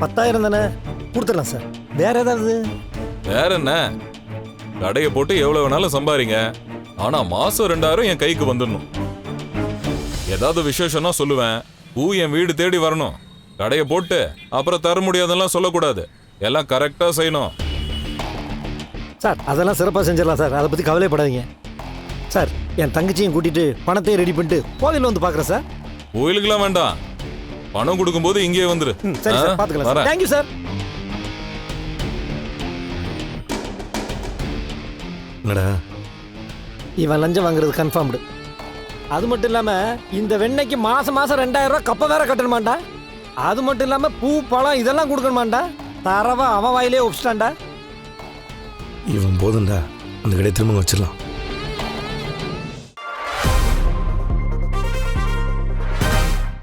பத்தாயிரம் தானே? கொடுத்துடலாம் சார். வேற ஏதாவது? வேற என்ன? கடையை போட்டு எவ்வளவு வேணாலும் சம்பாரிங்க. ஆனா மாசம் ரெண்டாயிரம் என் கைக்கு வந்துடணும். ஏதாவது விசேஷம்னா சொல்லுவேன். பூ என் வீடு தேடி வரணும். கடையை போட்டு அப்புறம் தர முடியாதெல்லாம் சொல்லக்கூடாது. எல்லாம் கரெக்டா செய்யணும். சார் அதெல்லாம் சிறப்பாக செஞ்சிடலாம் சார். அதை பற்றி கவலைப்படாதீங்க. சார் என் தங்கச்சியும் கூட்டிட்டு பணத்தையும் ரெடி பண்ணிட்டு கோவிலில் வந்து பார்க்குறேன் சார். கோயிலுக்குலாம் வேண்டாம். பணம் கொடுக்கும்போது இங்கேயே வந்துரு. சரி சார் பார்த்துக்கலாம் சார். தேங்க்யூ சார் என்னடா? இவன் லஞ்சம் வாங்குறது கன்ஃபார்ம்டு அது மட்டும் இல்லாமல் இந்த வெண்ணெய்க்கு மாதம் மாதம் ரெண்டாயிரம் ரூபா கப்பை வேற கட்டணுமாண்டா? அது மட்டும் இல்லாமல் பூ பழம் இதெல்லாம் கொடுக்கணுமாண்டா? தரவா அவன் வாயிலே ஒப்பிச்சிட்டான்டா. இவன் போதும்டா. அந்த கடையை திரும்ப வச்சிடலாம்.